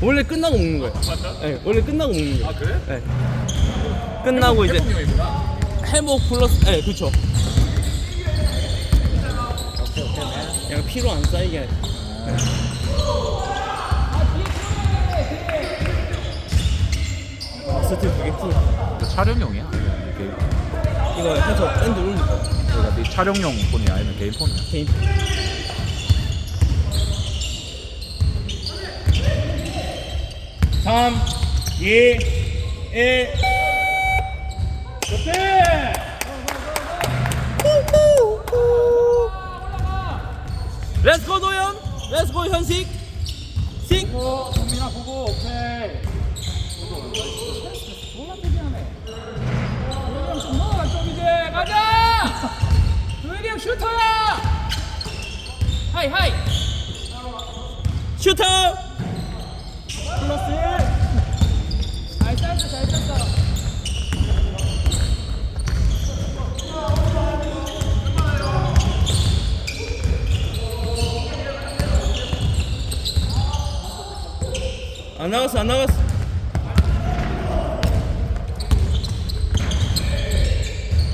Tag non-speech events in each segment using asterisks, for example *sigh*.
원래 끝나고 먹는 거예요. 맞아? 네, 원래 끝나고 먹는 거예요. 아 그래? 네. 끝나고 이제 회복용이구나. 해복 플러스, 네, 그렇죠. 약간 피로 안 쌓이게. 아, 스틸 풀. 이거 촬영용이야? 개인 이거 해서 밴드 거야. 그러니까 네 촬영용 폰이야 아니면 개인 폰이야? 개인. 삼, 이, 일. 좋대! 렛츠고 도현! 렛츠고 현식! 식! 어, 정민아 보고, 오케이. 졸라 특이하네. 도현이 형 좀 넣어라, 좀 이제. 가자! 도현이 형 슈터야! 하이, 하이! 슈터! 플러스 1! 잘 쐈어, 잘 쐈어. 안 나갔어, 안 나갔어.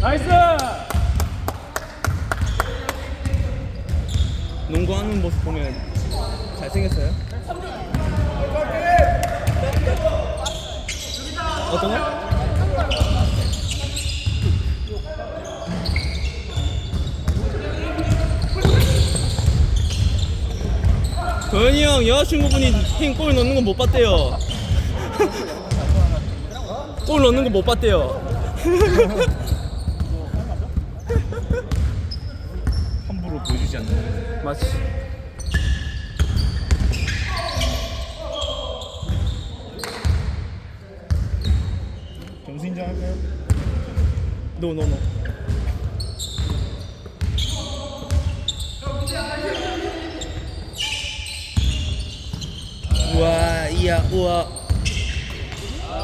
나이스! 농구하는 모습 보면 잘생겼어요? 어떤 거? 도현이 형 여자친구분이 팀골 *laughs* 넣는 거못 봤대요. 골 넣는 거 못 봤대요. 함부로 보여주지 않는 맞지 점수 인정할까요? 노노노 우와 이 야 우와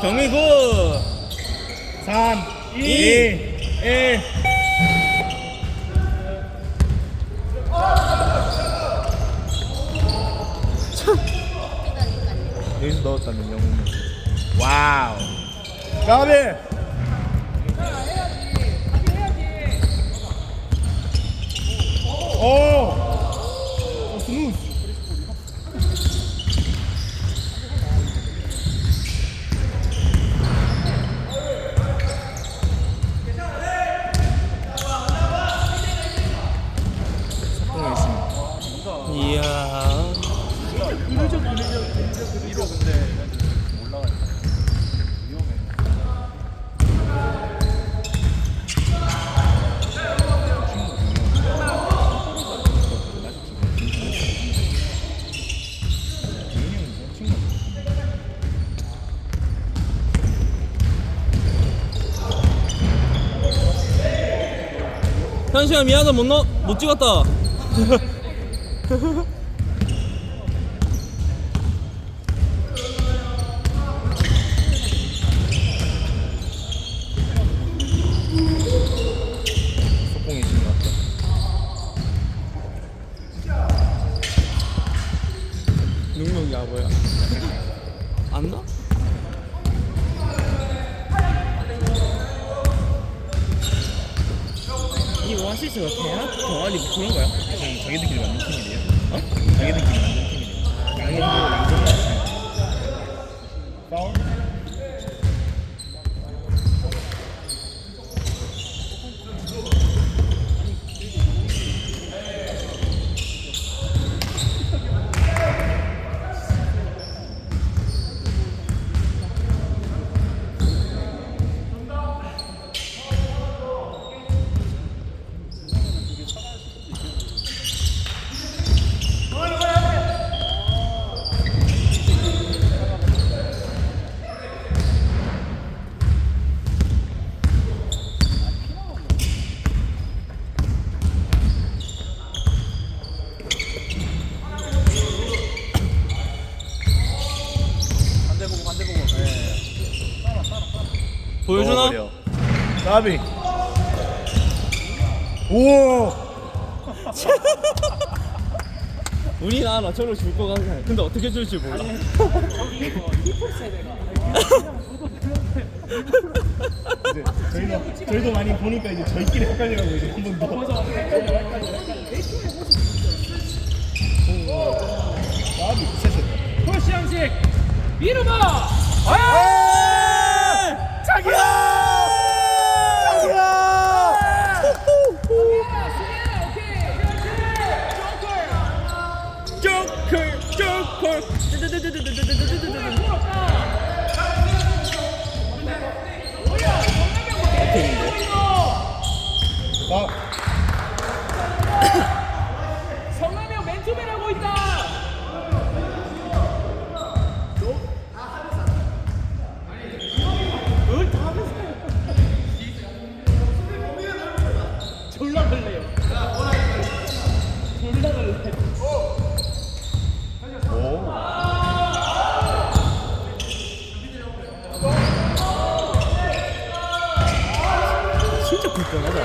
경희 굿 3, 2, 이. 1. 여기서 넣었다면 영웅 와우! 오! 오, 스무스. 이야 위로 근데 올라가니까 위험해 현수야 미안하다 못 넣, 못 찍었다 *laughs* 속공이 지금 같아 능력 야구야 안 나? 이 오아시스가 대학 동아리 뭐 그런 거야? 자기들끼리 만든 팀이래요 어? 자기들끼리 만든 팀이래요 파울? 반대 보고 반대 보고 네. 보여주나? 넣어버려. 가비. 오! 우리나라 저로 줄것 같아. 근데 어떻게 줄지 몰라. 이제 저희도 저희도 많이 보니까 이제 저희끼리 헷갈려가고 이제 한 번 더. 나비 셋셋. 푸시 형식 밀어봐 아! 나 성남이 형 맨투맨 하고 있다 졸라 걸래요 졸라 걸래 오. 진짜 불편하다.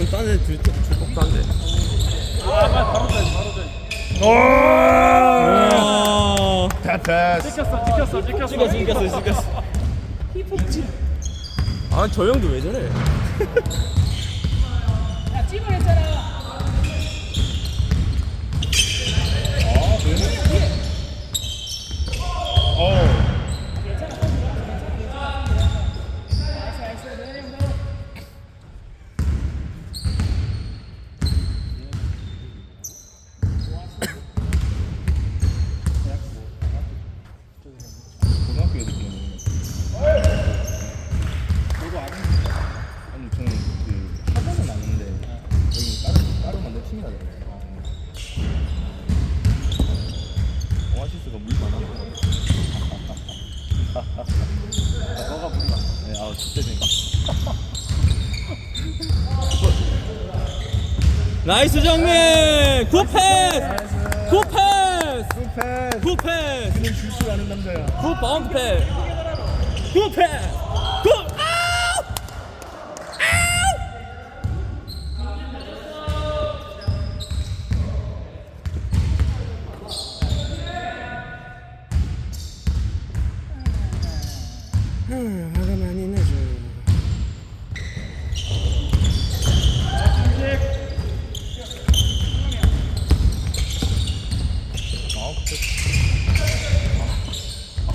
안 들어가면 딴애 줄 법도 안 돼. 와. 패패스. 찍혔어 찍혔어 찍혔어 찍었어 찍었어 찍었어. 힙폭지 아저 형도 왜 저래? 야 찜을 했잖아 아, 그러네. 어. 나이스 나이스 내내 형도 고등학교 애들끼리 저도 아는 아니 저는 그 학원은 아는데 여기 따로 따로 만든 팀이라더라고요. 오아시스가 물 많아. 아, 너가 물 많아. 네, 아, 그때니까. 나이스 정민. 굿패스. 굿패스. 굿패스. 굿패스. 그는 줄줄 아는 남자야. 굿 바운드 패스. 굿패스. 굿. 아우! 음, 화가 많이 나죠. 아, 굿패스.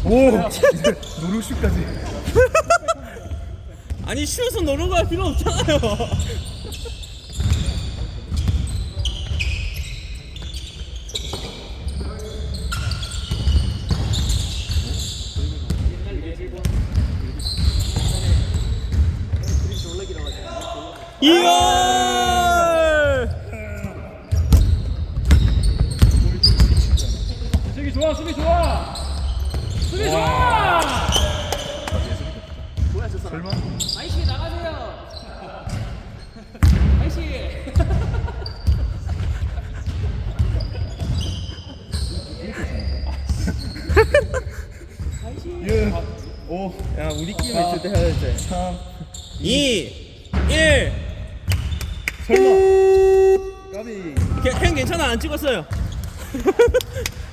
오! 노루슈까지. *laughs* 아니 쉬어서 노는 거야 필요 없잖아요. 이걸 수비 좋아 수비 좋아 수비 좋아 설마? 아이씨 나가세요 아이씨 예. 오. 야 우리끼리 있을 때 해야 돼. 3. 2 1 설마. 까비. 캔 괜찮아 안 찍었어요. *laughs*